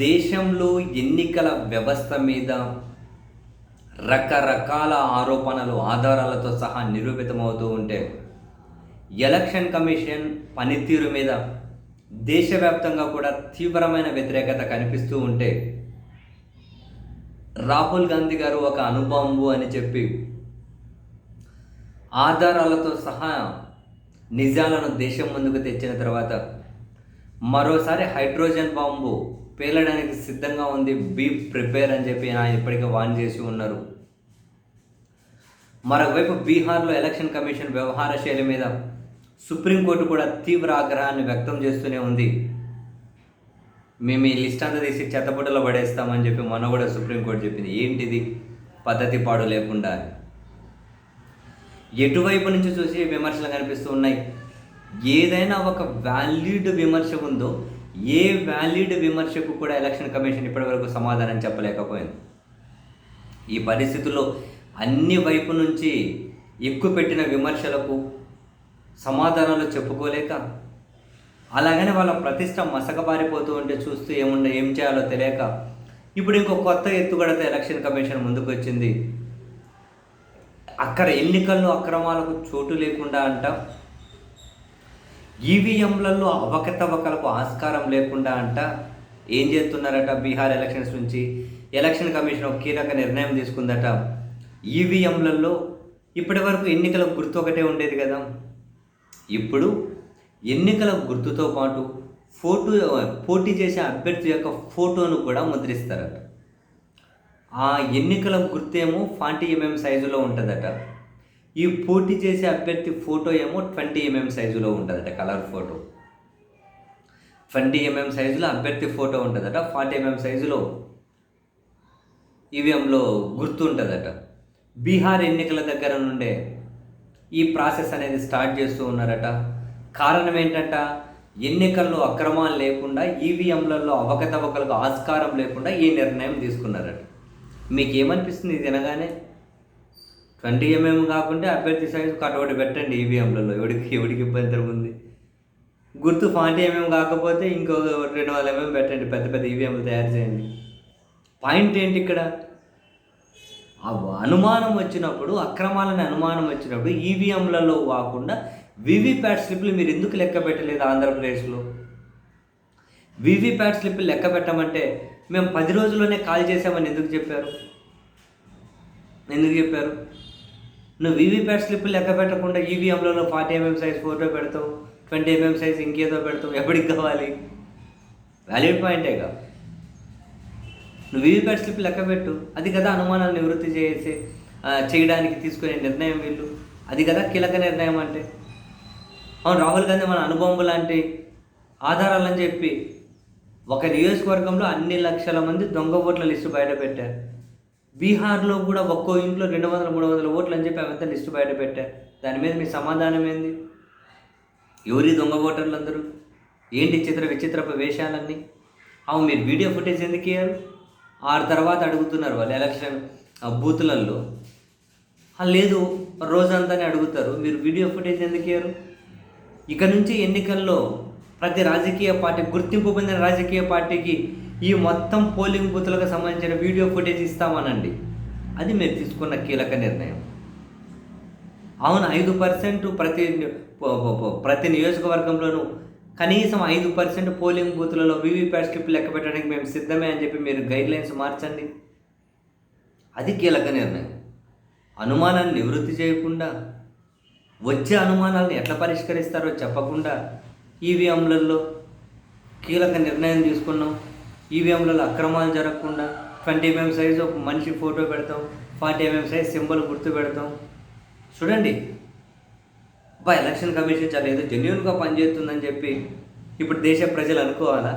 దేశంలో ఎన్నికల వ్యవస్థ మీద రకరకాల ఆరోపణలు ఆధారాలతో సహా నిరూపితమవుతూ ఉంటే ఎలక్షన్ కమిషన్ పనితీరు మీద దేశవ్యాప్తంగా కూడా తీవ్రమైన వ్యతిరేకత కనిపిస్తూ ఉంటే రాహుల్ గాంధీ గారు ఒక అనుబాంబు అని చెప్పి ఆధారాలతో సహా నిజాలను దేశం ముందుకు తెచ్చిన తర్వాత మరోసారి హైడ్రోజన్ బాంబు పేలడానికి సిద్ధంగా ఉంది బీ ప్రిపేర్ అని చెప్పి ఆయన ఇప్పటికే వాన్ చేసి ఉన్నారు. మరోవైపు బీహార్లో ఎలక్షన్ కమిషన్ వ్యవహార శైలి మీద సుప్రీంకోర్టు కూడా తీవ్ర ఆగ్రహాన్ని వ్యక్తం చేస్తూనే ఉంది. మేము ఈ లిస్ట్ అంతా తీసి చెత్తబుట్టలో పడేస్తామని చెప్పి మొన్న కూడా సుప్రీంకోర్టు చెప్పింది. ఏంటిది? పద్ధతి పాడు లేకుండా. ఎటువైపు నుంచి చూసి విమర్శలు కనిపిస్తూ ఉన్నాయి? ఏదైనా ఒక వ్యాలిడ్ విమర్శ ఉందో ఏ వ్యాలిడ్ విమర్శకు కూడా ఎలక్షన్ కమిషన్ ఇప్పటివరకు సమాధానం చెప్పలేకపోయింది. ఈ పరిస్థితుల్లో అన్ని వైపు నుంచి ఎక్కువ పెట్టిన విమర్శలకు సమాధానాలు చెప్పుకోలేక అలాగనే వాళ్ళ ప్రతిష్ట మసకబారిపోతూ ఉంటే చూస్తూ ఏముండ ఏం చేయాలో తెలియక ఇప్పుడు ఇంకో కొత్త ఎత్తుగడత ఎలక్షన్ కమిషన్ ముందుకు వచ్చింది అక్కడ ఎన్నికల్లో అక్రమాలకు చోటు లేకుండా అంట. ఈవీఎంలలో అవకతవకలకు ఆస్కారం లేకుండా అంట ఏం చేస్తున్నారట బీహార్ ఎలక్షన్స్ నుంచి? ఎలక్షన్ కమిషన్ ఒక కీలక నిర్ణయం తీసుకుందట. ఈవీఎంలలో ఇప్పటి వరకు ఎన్నికల గుర్తు ఒకటే ఉండేది కదా. ఇప్పుడు ఎన్నికల గుర్తుతో పాటు ఫోటో పోటీ చేసే అభ్యర్థి యొక్క ఫోటోను కూడా ముద్రిస్తారట. ఆ ఎన్నికల గుర్తేమో ఫార్టీ ఎంఎం సైజులో ఉంటుందట. ఈ పోటీ చేసే అభ్యర్థి ఫోటో ఏమో ట్వంటీ ఎంఎం సైజులో ఉంటుందట కలర్ ఫోటో ట్వంటీ ఎంఎం సైజులో అభ్యర్థి ఫోటో ఉంటుందట ఫార్టీ ఎంఎం సైజులో ఈవీఎంలో గుర్తు ఉంటుందట బీహార్ ఎన్నికల దగ్గర నుండే ఈ ప్రాసెస్ అనేది స్టార్ట్ చేస్తూ ఉన్నారట. కారణం ఏంటంట? ఎన్నికల్లో అక్రమాలు లేకుండా ఈవీఎంలలో అవకతవకలకు ఆస్కారం లేకుండా ఈ నిర్ణయం తీసుకున్నారట. మీకు ఏమనిపిస్తుంది ఇది అనగానే ట్వంటీ ఎంఎం కాకుంటే అభ్యర్థి సైజు కటౌట్ పెట్టండి ఈవీఎంలలో ఎవడికి ఎవడికి ఇబ్బంది ఉంది. గుర్తు ఫార్టీ ఎంఎం కాకపోతే ఇంకో రెండు వందల ఎంఎం పెట్టండి. పెద్ద పెద్ద ఈవీఎంలు తయారు చేయండి. పాయింట్ ఏంటి ఇక్కడ? ఆ అనుమానం వచ్చినప్పుడు అక్రమాలని అనుమానం వచ్చినప్పుడు ఈవీఎంలలో కాకుండా వివిప్యాట్ స్లిప్లు మీరు ఎందుకు లెక్క పెట్టలేదు ఆంధ్రప్రదేశ్లో? వివిప్యాట్ స్లిప్లు లెక్క పెట్టమంటే మేము పది రోజుల్లోనే కాల్ చేసామని ఎందుకు చెప్పారు? ఎందుకు చెప్పారు? నువ్వు వీవీప్యాట్ స్లిప్ లెక్క పెట్టకుండా ఈవీఎంలలో forty M M size photo పెడతావు ట్వంటీ ఎంఎం సైజ్ ఇంకేదో పెడతావు ఎప్పటికి కావాలి? వ్యాలిడ్ పాయింటేగా నువ్వు వీవీప్యాట్ స్లిప్ లెక్క పెట్టు అది కదా అనుమానాలు నివృత్తి చేసే చేయడానికి తీసుకునే నిర్ణయం వీళ్ళు. అది కదా కీలక నిర్ణయం అంటే. అవును రాహుల్ గాంధీ మన అనుభవం లాంటి ఆధారాలని చెప్పి ఒక నియోజకవర్గంలో అన్ని లక్షల మంది దొంగ ఓట్ల లిస్టు బయట పెట్టారు. బీహార్లో కూడా ఒక్కో ఇంట్లో రెండు వందల మూడు వందల ఓట్లు అని చెప్పి అవంతా లిస్టు బయట పెట్టారు దాని మీద మీ సమాధానం ఏంది? ఎవరి దొంగ ఓటర్లు అందరూ ఏంటి చిత్ర విచిత్రపు వేషాలన్నీ? అవు మీరు వీడియో ఫుటేజ్ ఎందుకు ఇయ్యారు? ఆరు తర్వాత అడుగుతున్నారు వాళ్ళు ఎలక్షన్ ఆ బూతులలో లేదు రోజంతానే అడుగుతారు. మీరు వీడియో ఫుటేజ్ ఎందుకు ఇయ్యారు? ఇక నుంచి ఎన్నికల్లో ప్రతి రాజకీయ పార్టీ గుర్తింపు పొందిన రాజకీయ పార్టీకి ఈ మొత్తం పోలింగ్ బూత్లకు సంబంధించిన వీడియో ఫుటేజ్ ఇస్తామనండి. అది మీరు తీసుకున్న కీలక నిర్ణయం. అవును ఐదు పర్సెంట్ ప్రతి ప్రతి నియోజకవర్గంలోనూ కనీసం ఐదు పర్సెంట్ పోలింగ్ బూత్లలో వీవీప్యాట్ స్లిప్ లెక్క పెట్టడానికి మేము సిద్ధమే అని చెప్పి మీరు గైడ్లైన్స్ మార్చండి. అది కీలక నిర్ణయం. అనుమానాన్ని నివృత్తి చేయకుండా వచ్చే అనుమానాలను ఎట్లా పరిష్కరిస్తారో చెప్పకుండా ఈవీఎంలలో కీలక నిర్ణయం తీసుకున్నాం. ఈవీఎంలలో అక్రమాలు జరగకుండా ట్వంటీ ఎంఎం సైజు ఒక మనిషి ఫోటో పెడతాం ఫార్టీ ఎంఎం సైజ్ సింబల్ గుర్తు పెడతాం. చూడండి. అబ్బా ఎలక్షన్ కమిషన్ చాలా ఏదో జెన్యున్గా పనిచేస్తుందని చెప్పి ఇప్పుడు దేశ ప్రజలు అనుకోవాలా?